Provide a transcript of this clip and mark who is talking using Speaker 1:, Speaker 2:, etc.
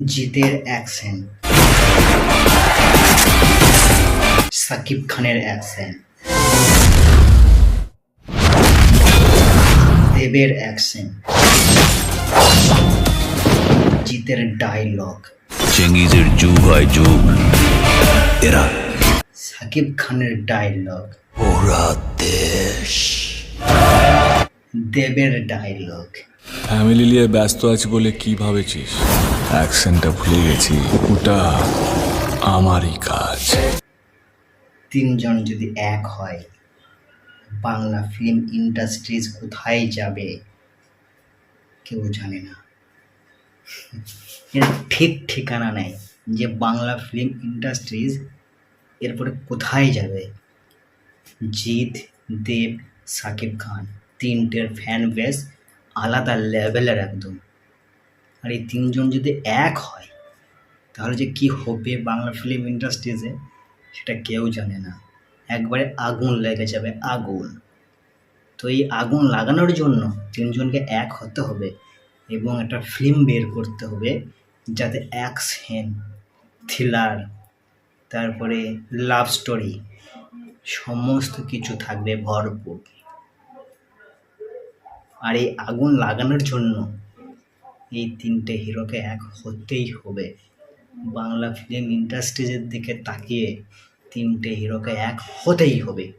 Speaker 1: জিতের অ্যাকশন সাকিব খানের অ্যাকশন দেবের অ্যাকশন জিতের ডায়লগ
Speaker 2: চেঙ্গিজের যুগ হয় যুগ। এরা
Speaker 1: সাকিব খানের ডায়লগ
Speaker 2: ওরা দেশ।
Speaker 1: দেবের ডায়লগ
Speaker 3: ফ্যামিলি নিয়ে ব্যস্ত আছি বলে কি ভাবেছিস? অ্যাকশনটা ভুলে গেছি। ওটা আমারই কাজ।
Speaker 1: তিনজন যদি এক হয়, বাংলা ফিল্ম ইন্ডাস্ট্রিজ কোথায় যাবে? কেউ জানে না। এর ঠিক ঠিকানা নেই যে বাংলা ফিল্ম ইন্ডাস্ট্রিজ এরপরে কোথায় যাবে। জিৎ, দেব, সাকিব খান, তিনটের ফ্যান বেস আলাদা লেভেলের একদম। আর এই তিনজন যদি এক হয়, তাহলে যে কি হবে বাংলা ফিল্ম ইন্ডাস্ট্রিজে সেটা কেউ জানে না। একবারে আগুন লেগে যাবে, আগুন। তো এই আগুন লাগানোর জন্য তিনজনকে এক হতে হবে এবং একটা ফিল্ম বের করতে হবে যাতে অ্যাকশন থ্রিলার তারপরে লাভ স্টোরি সমস্ত কিছু থাকবে ভরপুর। আর এই আগুন লাগানোর জন্য এই তিনটে হিরোকে এক হতেই হবে। বাংলা ফিল্ম ইন্ডাস্ট্রিজের দিকে তাকিয়ে তিনটে হিরোকে এক হতেই হবে।